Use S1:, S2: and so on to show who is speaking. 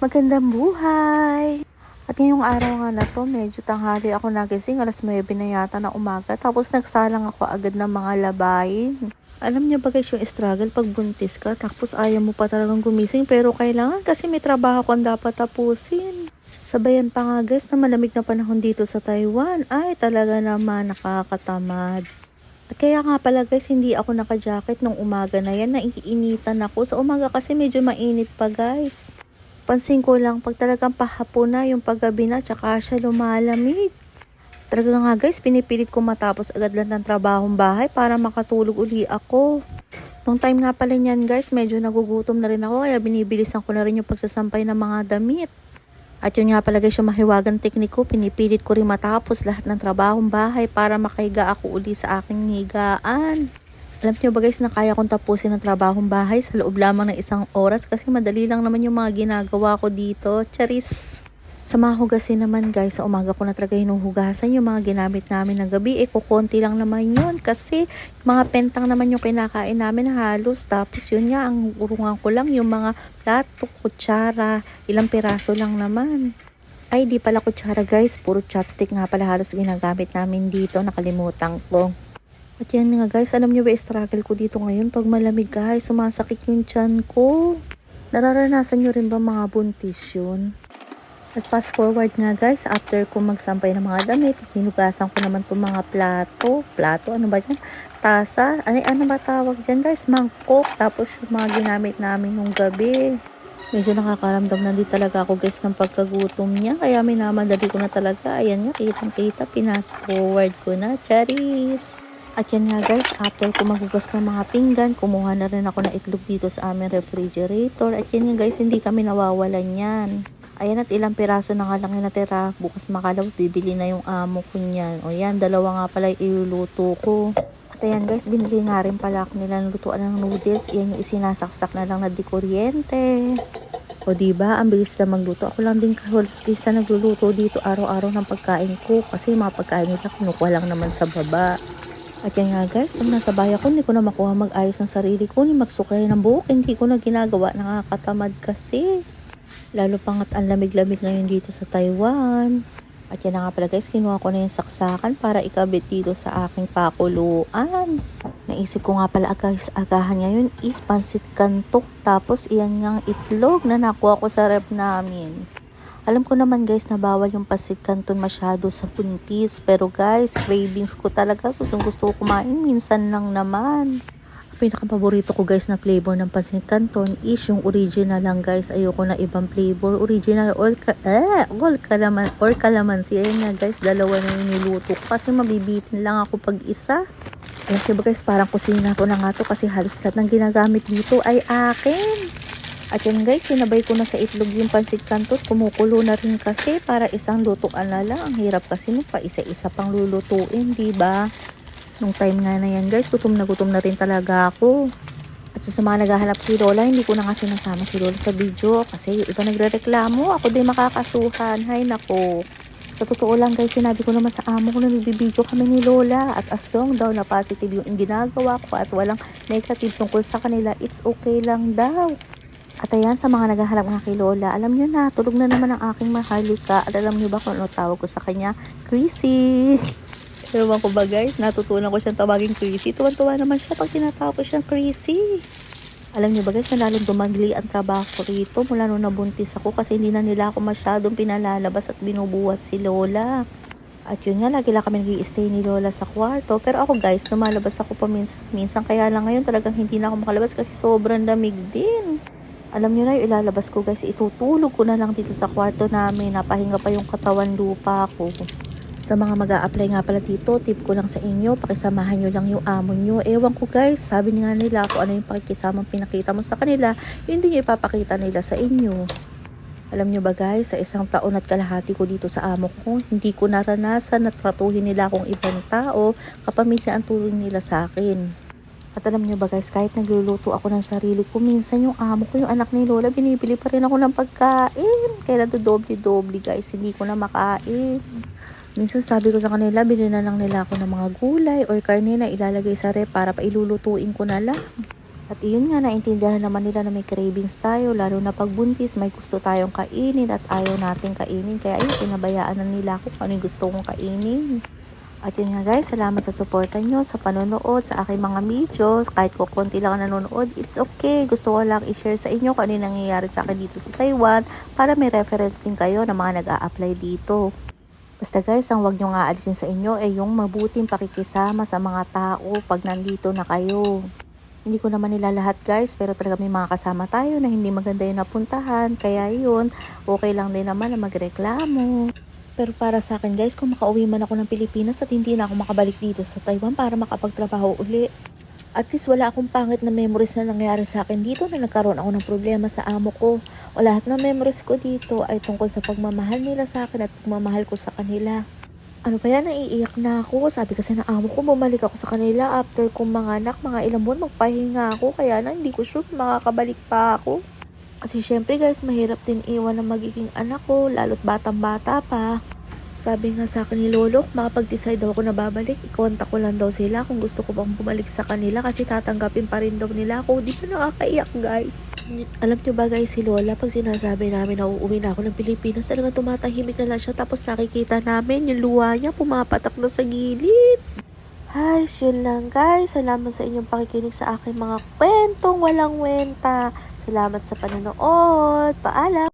S1: Magandang buhay! At ngayong araw nga na to, medyo tanghali ako nagising, alas 9 na yata na umaga. Tapos nagsalang ako agad ng mga labayin. Alam niyo ba guys yung struggle pag buntis ka, tapos ayaw mo pa talagang gumising, pero kailangan kasi may trabaho kang dapat tapusin. Sabayan pa nga guys na malamig na panahon dito sa Taiwan, ay talaga naman nakakatamad. At kaya nga pala guys, hindi ako naka-jacket nung umaga na yan. Naiinitan ako. Sa umaga kasi medyo mainit pa guys. Pansin ko lang pag talagang pahapon na yung paggabi na tsaka siya lumalamig. Talaga nga guys, pinipilit ko matapos agad lang ng trabahong bahay para makatulog uli ako. Nung time nga pala niyan guys, medyo nagugutom na rin ako kaya binibilisan ko na rin yung pagsasampay ng mga damit. At yun nga pala guys yung mahiwagang teknik pinipilit ko rin matapos lahat ng trabahong bahay para makahiga ako uli sa aking higaan. Alam niyo ba guys na kaya kong tapusin ang trabahong bahay sa loob lamang ng isang oras kasi madali lang naman yung mga ginagawa ko dito. Charis! Sa mga hugasin naman guys, sa umaga ko na talaga hinuhugasan yung mga ginamit namin ng gabi. Eh, kukunti lang naman yun kasi mga pentang naman yung kinakain namin halos. Tapos yun nga, ang urungan ko lang yung mga plato, kutsara, ilang piraso lang naman. Ay, di pala kutsara guys, puro chopstick nga pala halos ginagamit namin dito, nakalimutan ko. At yan nga guys, alam nyo ba struggle ko dito ngayon? Pag malamig guys, sumasakit yung tiyan ko. Nararanasan nyo rin ba mga buntis yun? At fast forward nga guys, after ko magsampay ng mga damit, hinugasan ko naman itong mga plato. Plato, ano ba yan? Tasa. Ano, ano ba tawag dyan guys? Mangkok. Tapos yung mga ginamit namin nung gabi. Medyo nakakaramdam na din talaga ako guys ng pagkagutom niya. Kaya minamadali ko na talaga. Ayan nga, kitang kita. Pinas forward ko na. Charis! At yan nga guys, after ko magugas ng mga pinggan, kumuha na rin ako ng itlog dito sa aming refrigerator. At yan nga guys, hindi kami nawawalan yan. Ayan at ilang piraso na nga lang yung natira. Bukas makalaw, bibili na yung amo ko niyan. O yan, dalawa nga pala iluluto ko. At ayan guys, binili nga rin pala ako nila lutuan ng noodles. Yan yung isinasaksak na lang na di kuryente. O diba, ang bilis na magluto. Ako lang din kahulos kaysa nagluluto dito araw-araw ng pagkain ko. Kasi mga pagkain nila kinukuha lang naman sa baba. At yan nga guys, pag nasa bahay ko, hindi ko na makuha mag-ayos ng sarili ko, ni magsuklay ng buhok, hindi ko na ginagawa, nakakatamad kasi. Lalo pangat ang lamig-lamig ngayon dito sa Taiwan. At yan nga pala guys, kinuha ko na yung saksakan para ikabit dito sa aking pakuluan. Naisip ko nga pala guys, agahan ngayon is pansit kantok. Tapos iyan nga itlog na nakuha ko sa rep namin. Alam ko naman guys na bawal yung pansit kanton masyado sa puntis. Pero guys, cravings ko talaga. Gustong gusto ko kumain. Minsan lang naman pinaka-paborito ko guys na flavor ng pansit canton is yung original lang guys. Ayoko na ibang flavor. Original or, ka eh, all kalaman, or kalamansi. Ayan nga guys, dalawa na yung niluto ko kasi mabibitin lang ako pag isa. Alam ba guys, parang kusina ko na nga to kasi halos lahat ng ginagamit dito ay akin. At yan guys, sinabay ko na sa itlog yung pansit canton. Kumukulo na rin kasi para isang lutuan na lang. Ang hirap kasi mo pa isa-isa pang lulutuin, ba? Nung time nga na yan guys, gutom na gutom na rin talaga ako. At sa mga naghahanap kay Lola, hindi ko na kasi nasama si Lola sa video kasi yung iba nagre-reklamo, ako din makakasuhan. Hay nako. Sa totoo lang guys, sinabi ko naman sa amo ko na nagbibideo kami ni Lola at as long daw na positive yung ginagawa ko at walang negative tungkol sa kanila, it's okay lang daw. At ayan, sa mga naghahanap nga kay Lola, alam niyo na, tulog na naman ang aking mahalika. At alam niyo ba kung ano tawag ko sa kanya? Chrissy! Ewan ko ba guys, natutunan ko siyang tawagin Chrissy. Tuwan-tuwa naman siya pag tinatawag ko siyang Chrissy. Alam niyo ba guys, na lalong ang trabaho ko rito mula nung nabuntis ako kasi hindi na nila ako masyadong pinalalabas at binubuhat si Lola. At yun nga, lagi lang kami nag stay ni Lola sa kwarto. Pero ako guys, lumalabas ako pa minsan, minsan. Kaya lang ngayon talagang hindi na ako makalabas kasi sobrang lamig din. Alam niyo na yung ilalabas ko guys, itutulog ko na lang dito sa kwarto namin. Napahinga pa yung katawan lupa ko. Sa mga mag apply nga pala dito, tip ko lang sa inyo, pakisamahan nyo lang yung amo nyo. Ewan ko guys, sabi nga nila kung ano yung pakikisamang pinakita mo sa kanila, hindi nyo ipapakita nila sa inyo. Alam nyo ba guys, sa isang taon at kalahati ko dito sa amo ko, hindi ko naranasan na tratuhin nila akong ibang tao, kapamilya ang tuloy nila sa akin. At alam nyo ba guys, kahit nagluluto ako ng sarili ko, minsan yung amo ko, yung anak ni Lola, binibili pa rin ako ng pagkain. Kaya doble-doble guys, hindi ko na makain. Minsan sabi ko sa kanila, bilhin na lang nila ako ng mga gulay or karne na ilalagay sa rep para pailulutuin ko na lang. At iyon nga, naintindihan naman nila na may cravings tayo, lalo na pag buntis, may gusto tayong kainin at ayaw nating kainin. Kaya ayun, pinabayaan na nila ako kung ano yung gusto kong kainin. At yun nga guys, salamat sa suporta nyo, sa panonood, sa aking mga videos. Kahit ko konti lang ang nanonood, it's okay. Gusto ko lang i-share sa inyo kung ano nangyayari sa akin dito sa Taiwan para may reference din kayo na mga nag-a-apply dito. Basta guys, ang wag nyo nga alisin sa inyo ay yung mabuting pakikisama sa mga tao pag nandito na kayo. Hindi ko naman nila lahat guys, pero talaga may mga kasama tayo na hindi maganda yung napuntahan. Kaya yun, okay lang din naman na magreklamo. Pero para sa akin guys, kung makauwi man ako ng Pilipinas at hindi na ako makabalik dito sa Taiwan para makapagtrabaho uli. At least wala akong pangit na memories na nangyari sa akin dito na nagkaroon ako ng problema sa amo ko. O lahat ng memories ko dito ay tungkol sa pagmamahal nila sa akin at pagmamahal ko sa kanila. Ano ba yan? Naiiyak na ako. Sabi kasi na amo ko, bumalik ako sa kanila after kong mga anak, mga ilang buwan, magpahinga ako. Kaya na, hindi ko sure kung makakabalik pa ako. Kasi syempre guys, mahirap din iwan ng magiging anak ko, lalo't batang-bata pa. Sabi nga sa akin ni Lolo, makapag-decide daw ako na babalik, ikontak ko lang daw sila kung gusto ko bang bumalik sa kanila kasi tatanggapin pa rin daw nila ako. Di ba nakakaiyak guys? Alam nyo ba guys, si Lola, pag sinasabi namin na uuwi na ako ng Pilipinas, talagang tumatahimik na lang siya tapos nakikita namin yung luha niya pumapatak na sa gilid. Ay, yun lang guys. Salamat sa inyong pakikinig sa aking mga kwentong walang wenta. Salamat sa panonood. Paalam!